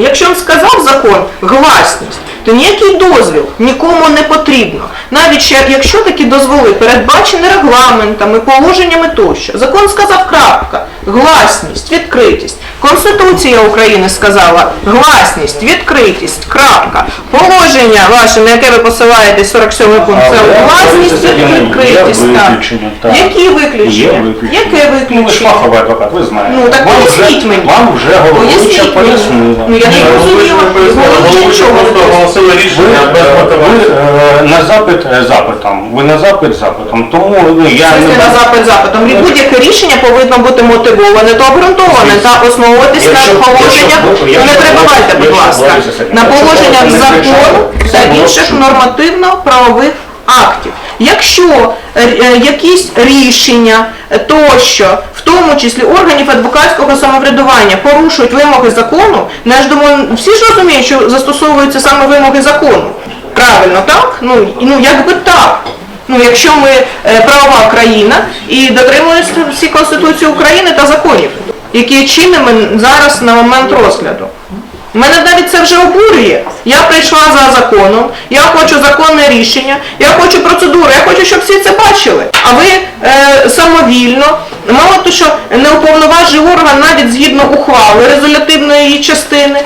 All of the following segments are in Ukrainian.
Якщо він сказав закон гласність, то ніякий дозвіл нікому не потрібно. Навіть якщо такі дозволи передбачені регламентами, положеннями тощо. Закон сказав крапка, гласність, відкритість. Конституція України сказала гласність, відкритість, крапка. Положення ваше, на яке ви посилаєте 47 пункт, це Але гласність, це є відкритість. виключення, так. Які виключення? Є виключення. Яке Ну, ви ж виключення? адвокат, ви знаєте. Ну, так Вам поясніть вже- мені. Вам вже головуюча Поясніть мені. пояснила. Ну, я не Ні, розуміла. Головуюча чого? оголосили Ви, рішення без ви мотивації. е, на запит е, запитом, ви на запит запитом, тому ну, я Якщо на запит запитом. Будь-яке рішення повинно бути мотивоване та обґрунтоване та основуватись на Якщо- положеннях. якщо- Ну не якщо- перебивайте, будь ласка. На якщо положеннях ви не закону та це інших нормативно-правових актів. Якщо е, е, якісь рішення тощо, в тому числі органів адвокатського самоврядування, порушують вимоги закону, ну я ж думаю, всі ж розуміють, що застосовуються саме вимоги закону. Правильно, так? Ну, і- ну якби так. Ну, якщо ми е, правова країна і дотримуємося всі Конституції України та законів, які є чинними зараз на момент розгляду. Мене навіть це вже обурює. Я прийшла за законом, я хочу законне рішення, я хочу процедуру, я хочу, щоб всі це бачили. А ви е, самовільно, мало того, що не уповноважив орган навіть згідно ухвали резолютивної її частини,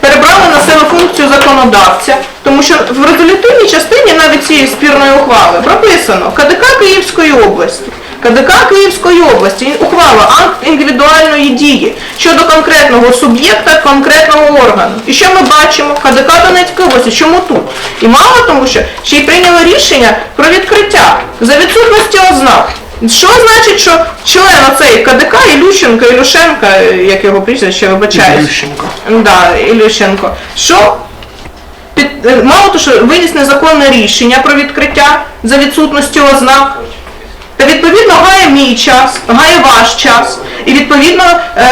перебрали на себе функцію законодавця, тому що в резолютивній частині навіть цієї спірної ухвали прописано КДК Київської області. КДК Київської області, ухвала акт індивідуальної дії щодо конкретного суб'єкта, конкретного органу. І що ми бачимо? КДК Донецької області, чому тут? І мало тому, що ще й прийняли рішення про відкриття за відсутності ознак. Що значить, що член оцей КДК Ілющенко, Ілюшенка, як його прізвище, вибачаюсь. Ілющенко. Да, Ілющенко. Що під, мало того, що виніс незаконне рішення про відкриття за відсутності ознак, відповідно гає мій час, гає ваш час, і відповідно е,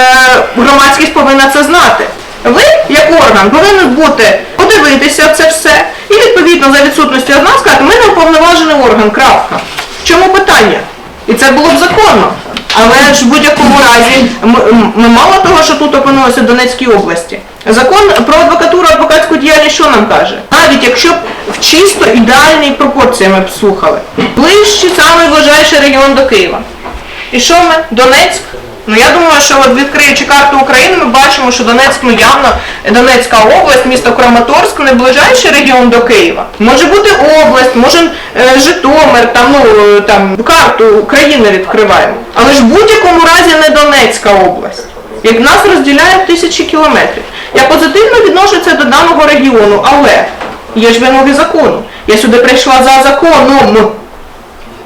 громадськість повинна це знати. Ви, як орган, повинні бути, подивитися це все, і відповідно за відсутністю одна сказати, ми не уповноважений орган, крапка. В чому питання? І це було б законно. Але ж в будь-якому разі ми, мало того, що тут опинилося в Донецькій області. Закон про адвокатуру, адвокатську діяльність що нам каже? Навіть якщо б в чисто ідеальній пропорції ми б слухали. Ближчий самий регіон до Києва. І що ми? Донецьк? Ну я думаю, що от відкриючи карту України, ми бачимо, що Донецьк, ну явно Донецька область, місто Краматорськ, найближайший регіон до Києва. Може бути область, може е, Житомир, там, ну, там карту України відкриваємо. Але ж в будь-якому разі не Донецька область. Як нас розділяє тисячі кілометрів. Я позитивно відношуся до даного регіону, але є ж вимоги закону. Я сюди прийшла за законом.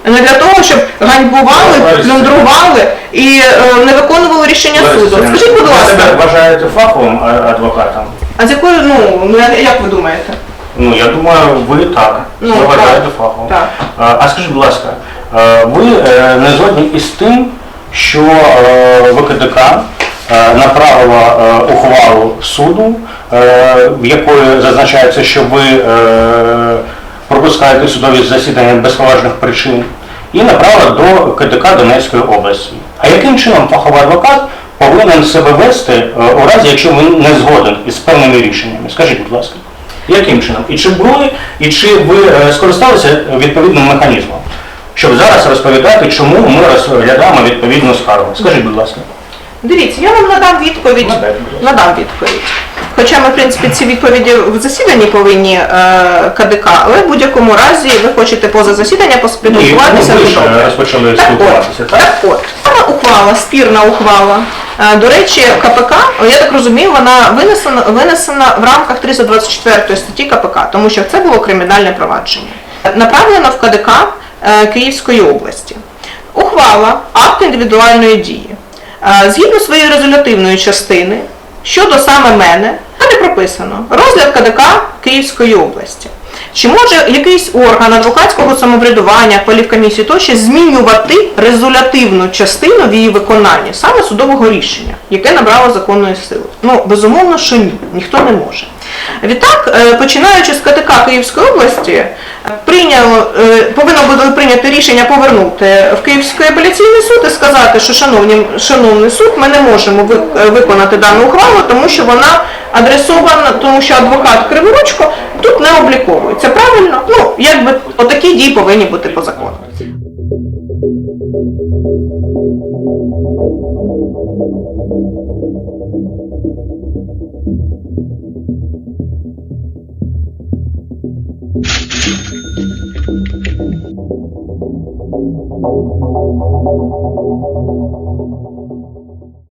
Не для того, щоб ганьбували, плюндрували і е, не виконували рішення суду. Скажіть, будь Ви себе вважаєте фаховим а- адвокатом? а з якою, ну, ну, я- як ви думаєте? Ну, я думаю, ви так. Ну, ви вважаєте так, фаховим. так. А, а скажіть, будь ласка, е, ви е, не згодні із тим, що е, ВКДК е, направила е, ухвалу суду, е, в якої зазначається, що ви е, пропускаєте судові засідання без поважних причин, і направила до КДК Донецької області. А яким чином фаховий адвокат повинен себе вести е, у разі, якщо він не згоден із певними рішеннями? Скажіть, будь ласка. Яким чином? І чи були, і чи ви е, скористалися відповідним механізмом, щоб зараз розповідати, чому ми розглядаємо відповідну скаргу? Скажіть, будь ласка. Дивіться, я вам надам відповідь. Надам відповідь. Хоча ми, в принципі, ці відповіді в засіданні повинні е, КДК, але в будь-якому разі ви хочете поза засідання поспілкуватися. Ні, ну, ви ж, е, розпочали Так спілкуватися, от, так? так от, саме ухвала, спірна ухвала. Е, До речі, КПК, я так розумію, вона винесена, винесена в рамках 324 статті КПК, тому що це було кримінальне провадження. Направлено в КДК е, Київської області. Ухвала акт індивідуальної дії. Е, Згідно своєї резолютивної частини, щодо саме мене, Там не прописано розгляд КДК Київської області. Чи може якийсь орган адвокатського самоврядування, кваліфкомісії тощо змінювати резолютивну частину в її виконанні саме судового рішення, яке набрало законної сили? Ну, безумовно, що ні, ніхто не може. Відтак, е, починаючи з КТК Київської області, е, прийняло, е, повинно буде прийняти рішення повернути в Київський апеляційний суд і сказати, що шановні, шановний суд, ми не можемо виконати дану ухвалу, тому що вона адресована, тому що адвокат Криворучко тут не обліковується. Правильно? Ну, якби отакі дії повинні бути по закону. Thank you.